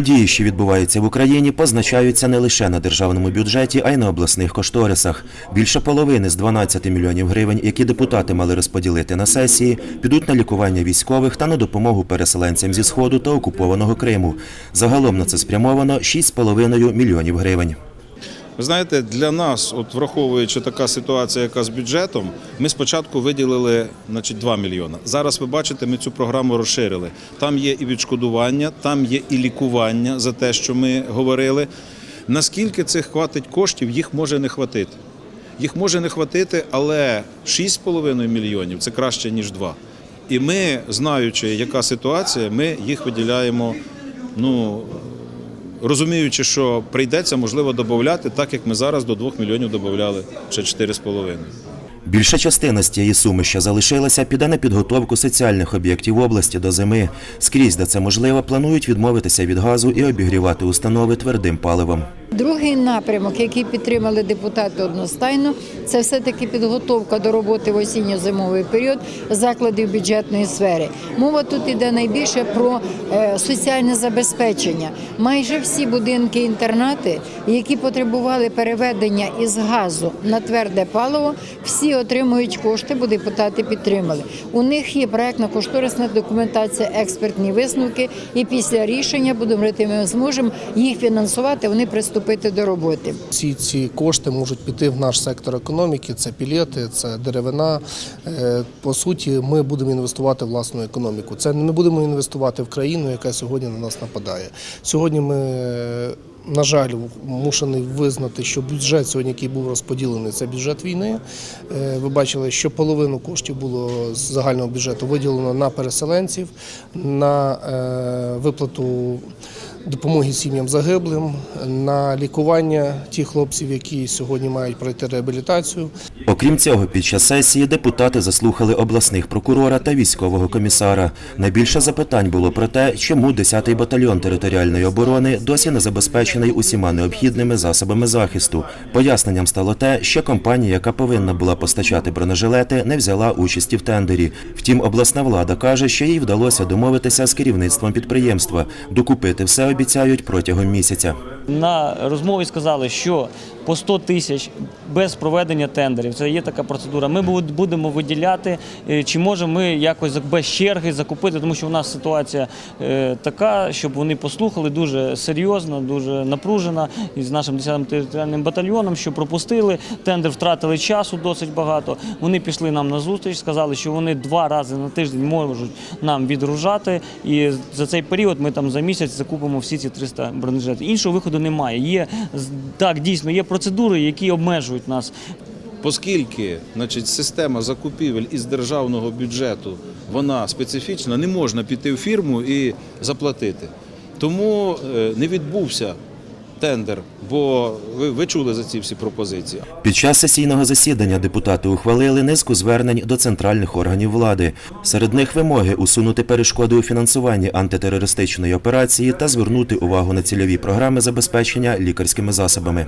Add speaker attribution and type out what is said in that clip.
Speaker 1: Події, що відбуваються в Україні, позначаються не лише на державному бюджеті, а й на обласних кошторисах. Більше половини з 12 мільйонів гривень, які депутати мали розподілити на сесії, підуть на лікування військових та на допомогу переселенцям зі сходу та окупованого Криму. Загалом на це спрямовано 6,5 мільйонів гривень.
Speaker 2: Ви знаєте, для нас, от враховуючи така ситуація, яка з бюджетом, ми спочатку виділили значить, 2 мільйони. Зараз ви бачите, ми цю програму розширили. Там є і відшкодування, там є і лікування за те, що ми говорили. Наскільки цих хватить коштів, їх може не хватити. Їх може не хватити, але 6,5 мільйонів це краще, ніж 2. І ми, знаючи, яка ситуація, ми їх виділяємо. Ну, розуміючи, що прийдеться, можливо, додати, так як ми зараз до 2 мільйонів додавали ще 4,5.
Speaker 1: Більша частина з тієї суми, що залишилася, піде на підготовку соціальних об'єктів області до зими. Скрізь, де це можливо, планують відмовитися від газу і обігрівати установи твердим паливом.
Speaker 3: Другий напрямок, який підтримали депутати одностайно, це все-таки підготовка до роботи в осінньо-зимовий період закладів бюджетної сфери. Мова тут йде найбільше про е, соціальне забезпечення. Майже всі будинки інтернати, які потребували переведення із газу на тверде паливо, всі отримують кошти, бо депутати підтримали. У них є проектно-кошторисна документація, експертні висновки, і після рішення будемо ми зможемо їх фінансувати. Вони приступити до роботи.
Speaker 4: Всі ці кошти можуть піти в наш сектор економіки. Це пілети, це деревина. Е, По суті, ми будемо інвестувати в власну економіку. Це ми будемо інвестувати в країну, яка сьогодні на нас нападає. Сьогодні ми. е, На жаль, мушений визнати, що бюджет сьогодні, який був розподілений, це бюджет війни. Е, Ви бачили, що половину коштів було з загального бюджету виділено на переселенців, на виплату допомоги сім'ям загиблим, на лікування тих хлопців, які сьогодні мають пройти реабілітацію.
Speaker 1: Окрім цього, під час сесії депутати заслухали обласних прокурора та військового комісара. Найбільше запитань було про те, чому 10-й батальйон територіальної оборони досі не забезпечений усіма необхідними засобами захисту. Поясненням стало те, що компанія, яка повинна була постачати бронежилети, не взяла участі в тендері. Втім, обласна влада каже, що їй вдалося домовитися з керівництвом підприємства. Докупити все обіцяють протягом місяця.
Speaker 5: На розмові сказали, що по 100 тисяч без проведення тендерів, це є така процедура. Ми будемо виділяти, е, чи можемо ми якось без черги закупити, тому що в нас ситуація е, така, щоб вони послухали дуже серйозно, дуже напружена із нашим 10-м територіальним батальйоном, що пропустили тендер, втратили часу досить багато. Вони пішли нам на зустріч, сказали, що вони два рази на тиждень можуть нам відгружати, і за цей період ми там за місяць закупимо всі ці 300 бронежилетів. Іншого виходу немає. Є так, дійсно, є процедури, які обмежують нас.
Speaker 2: Оскільки значить, система закупівель із державного бюджету вона специфічна, не можна піти в фірму і заплатити. Тому е, не відбувся тендер, бо ви, ви чули за ці всі пропозиції.
Speaker 1: Під час сесійного засідання депутати ухвалили низку звернень до центральних органів влади. Серед них вимоги усунути перешкоди у фінансуванні антитерористичної операції та звернути увагу на цільові програми забезпечення лікарськими засобами.